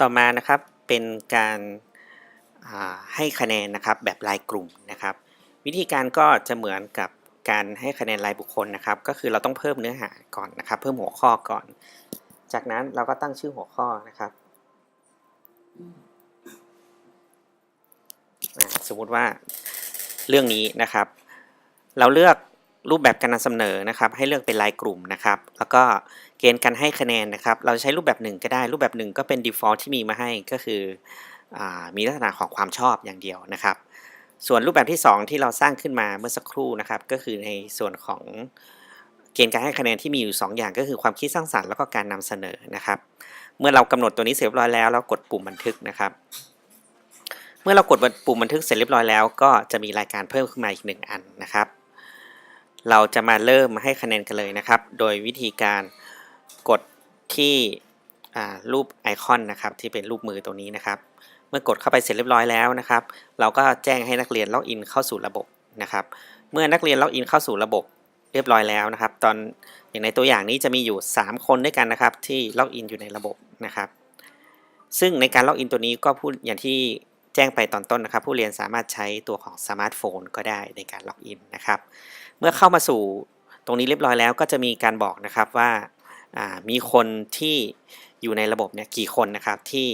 ต่อมานะครับเป็นการให้คะแนนนะครับแบบรายกลุ่มนะครับ วิธีการก็จะเหมือนกับการให้คะแนนรายบุคคลนะครับ ก็คือเราต้องเพิ่มเนื้อหาก่อนนะครับ เพิ่มหัวข้อก่อน จากนั้นเราก็ตั้งชื่อหัวข้อนะครับ สมมุติว่าเรื่องนี้นะครับ เราเลือก รูปแบบการนำเสนอนะครับให้เลือกเป็นรายกลุ่มนะครับแล้วก็เกณฑ์การให้คะแนนนะครับ เราใช้รูปแบบหนึ่งก็ได้ รูปแบบหนึ่งก็เป็น default ที่มีมาให้ก็คืออมีลักษณะของความชอบอย่างเดียวนะครับ ส่วนรูปแบบที่ 2 ที่เราสร้างขึ้นมาเมื่อสักครู่นะครับ ก็คือในส่วนของเกณฑ์การให้คะแนนที่มีอยู่ 2 อย่างก็คือความคิดสร้างสรรค์แล้วก็การนำเสนอนะครับ เมื่อเรากำหนดตัวนี้เสร็จเรียบร้อยแล้วเรากดปุ่มบันทึกนะครับ เมื่อเรากดปุ่มบันทึกเสร็จเรียบร้อยแล้ว ก็จะมีรายการเพิ่มขึ้นมาอีกหนึ่งอันนะครับ เราจะมาเริ่มให้คะแนนกันเลยนะครับ โดยวิธีการกดที่รูปไอคอนนะครับที่เป็นรูปมือตรงนี้นะครับ เมื่อกดเข้าไปเสร็จเรียบร้อยแล้วนะครับ เราก็แจ้งให้นักเรียนล็อกอินเข้าสู่ระบบนะครับ เมื่อนักเรียนล็อกอินเข้าสู่ระบบเรียบร้อยแล้วนะครับ ตอนอย่างในตัวอย่างนี้จะมีอยู่ 3 คนด้วยกันนะครับ ที่ล็อกอินอยู่ในระบบนะครับ ซึ่งในการล็อกอินตัวนี้ก็พูดอย่างที่ แจ้งไปตอนต้นนะครับ ผู้เรียนสามารถใช้ตัวของสมาร์ทโฟนก็ได้ในการล็อกอินนะครับ เมื่อเข้ามาสู่ตรงนี้เรียบร้อยแล้วก็จะมีการบอกนะครับว่ามีคนที่อยู่ในระบบเนี่ยกี่คนนะครับที่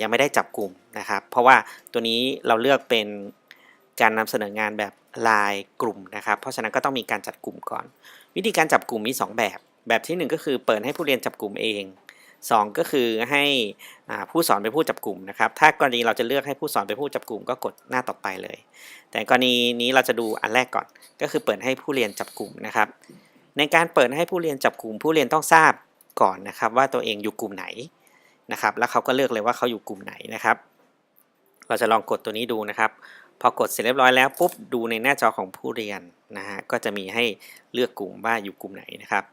ยังไม่ได้จับกลุ่มนะครับ เพราะว่าตัวนี้เราเลือกเป็นการนำเสนองานแบบรายกลุ่มนะครับ เพราะฉะนั้นก็ต้องมีการจัดกลุ่มก่อน วิธีการจับกลุ่มมี 2 แบบ แบบทีหนึ่1 ก็คือเปิดให้ผู้เรียนจับกลุ่มเอง 2 ก็คือให้ผู้สอนเป็นผู้จับกลุ่มนะครับ ถ้ากรณีเราจะเลือกให้ผู้สอนเป็นผู้จับกลุ่มก็กดหน้าต่อไปเลย แต่กรณีนี้เราจะดูอันแรกก่อน ก็คือเปิดให้ผู้เรียนจับกลุ่มนะครับ ในการเปิดให้ผู้เรียนจับกลุ่ม ผู้เรียนต้องทราบก่อนนะครับ ว่าตัวเองอยู่กลุ่มไหนนะครับ แล้วเขาก็เลือกเลยว่าเขาอยู่กลุ่มไหนนะครับ เราจะลองกดตัวนี้ดูนะครับ พอกดเสร็จเรียบร้อยแล้วปุ๊บดูในหน้าจอของผู้เรียนนะฮะก็จะมีให้เลือกกลุ่มว่าอยู่กลุ่มไหนนะครับ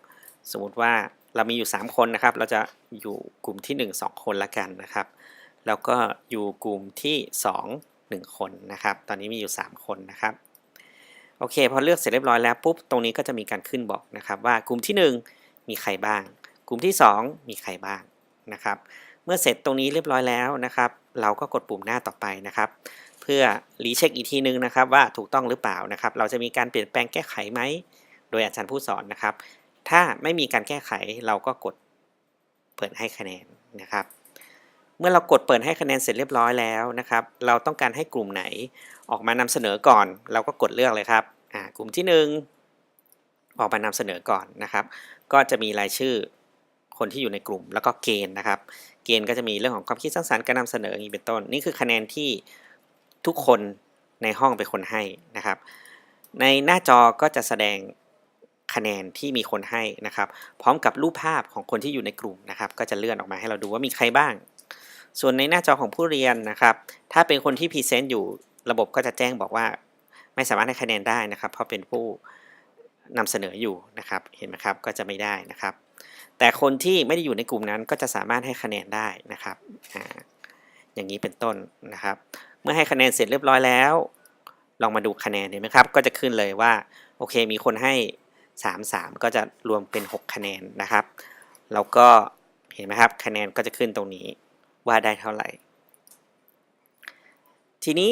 สมมติว่าเรามีอยู่ 3 คนนะครับ เราจะอยู่กลุ่มที่ 1 2 คนละกันนะครับ แล้วก็อยู่กลุ่มที่ 2 1 คนนะครับ ตอนนี้มีอยู่ 3 คนนะครับ โอเค พอเลือกเสร็จเรียบร้อยแล้วปุ๊บ ตรงนี้ก็จะมีการขึ้นบอกนะครับ ว่ากลุ่มที่ 1 มีใครบ้าง กลุ่มที่ 2 มีใครบ้างนะครับ เมื่อเสร็จตรงนี้เรียบร้อยแล้วนะครับ เราก็กดปุ่มหน้าต่อไปนะครับ เพื่อรีเช็คอีกทีนึงนะครับว่าถูกต้องหรือเปล่านะครับ เราจะมีการเปลี่ยนแปลงแก้ไขไหมโดยอาจารย์ผู้สอนนะครับ ถ้าไม่มีการแก้ไขเราก็กดเปิดให้คะแนนนะครับ เมื่อเรากดเปิดให้คะแนนเสร็จเรียบร้อยแล้วนะครับ เราต้องการให้กลุ่มไหนออกมานำเสนอก่อน เราก็กดเลือกเลยครับอ่ากลุ่มที่หนึ่งออกมานำเสนอก่อนนะครับ ก็จะมีรายชื่อคนที่อยู่ในกลุ่มแล้วก็เกณฑ์นะครับ เกณฑ์ก็จะมีเรื่องของความคิดสร้างสรรค์การนำเสนออย่างนี้เป็นต้น นี่คือคะแนนที่ทุกคนในห้องเป็นคนให้นะครับ ในหน้าจอก็จะแสดง คะแนนที่มีคนให้นะครับ พร้อมกับรูปภาพของคนที่อยู่ในกลุ่มนะครับ ก็จะเลื่อนออกมาให้เราดูว่ามีใครบ้าง ส่วนในหน้าจอของผู้เรียนนะครับ ถ้าเป็นคนที่พรีเซนต์อยู่ระบบก็จะแจ้งบอกว่า ไม่สามารถให้คะแนนได้นะครับ เพราะเป็นผู้นำเสนออยู่นะครับเห็นไหมครับก็จะไม่ได้นะครับ แต่คนที่ไม่ได้อยู่ในกลุ่มนั้นก็จะสามารถให้คะแนนได้นะครับออย่างนี้เป็นต้นนะครับ เมื่อให้คะแนนเสร็จเรียบร้อยแล้ว ลองมาดูคะแนนเห็นไหมครับ ก็จะขึ้นเลยว่าโอเค มีคนให้ 3 3 ก็จะรวมเป็น 6 คะแนนนะครับ แล้วก็เห็นไหมครับคะแนนก็จะขึ้นตรงนี้ว่าได้เท่าไหร่ ทีนี้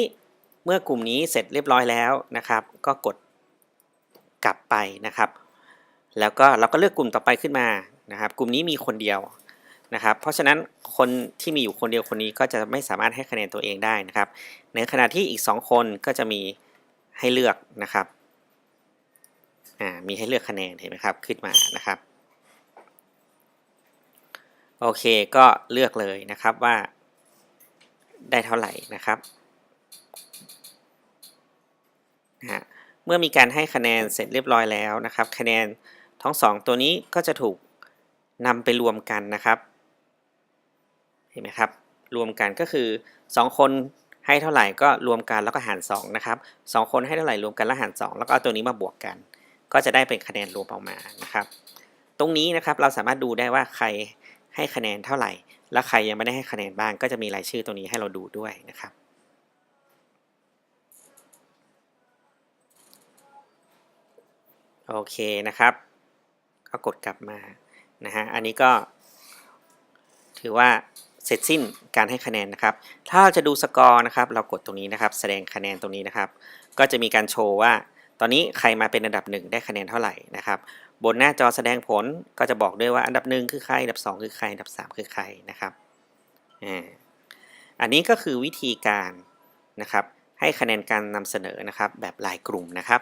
เมื่อกลุ่มนี้เสร็จเรียบร้อยแล้วนะครับ ก็กดกลับไปนะครับ แล้วก็เราก็เลือกกลุ่มต่อไปขึ้นมานะครับ กลุ่มนี้มีคนเดียวนะครับ เพราะฉะนั้นคนที่มีอยู่คนเดียวคนนี้ก็จะไม่สามารถให้คะแนนตัวเองได้นะครับ ในขณะที่อีก 2 คนก็จะมีให้เลือกนะครับ อ่ามีให้เลือกคะแนนเห็นไหมครับขึ้นมานะครับโอเคก็เลือกเลยนะครับว่าได้เท่าไหร่นะครับนะเมื่อมีการให้คะแนนเสร็จเรียบร้อยแล้วนะครับ คะแนนทั้งสองตัวนี้ก็จะถูกนำไปรวมกันนะครับ เห็นไหมครับ รวมกันก็คือ 2 คนให้เท่าไหร่ก็รวมกันแล้วก็หาร2นะครับสองคนให้เท่าไหร่รวมกันแล้วหาร2แล้วก็เอาตัวนี้มาบวกกัน ก็จะได้เป็นคะแนนรวมออกมานะครับ ตรงนี้นะครับเราสามารถดูได้ว่าใครให้คะแนนเท่าไหร่ และใครยังไม่ได้ให้คะแนนบ้าง ก็จะมีรายชื่อตรงนี้ให้เราดูด้วยนะครับโอเคนะครับก็กดกลับมานะฮะอันนี้ก็ ถือว่าเสร็จสิ้นการให้คะแนนนะครับ ถ้าเราจะดูสกอร์นะครับ เรากดตรงนี้นะครับ แสดงคะแนนตรงนี้นะครับ ก็จะมีการโชว์ว่า ตอนนี้ใครมาเป็นอันดับหนึ่งได้คะแนนเท่าไหร่นะครับ บนหน้าจอแสดงผลก็จะบอกด้วยว่าอันดับหนึ่งคือใคร อันดับสองคือใคร อันดับสามคือใครนะครับอันนี้ก็คือวิธีการนะครับให้คะแนนการนำเสนอนะครับแบบรายกลุ่มนะครับ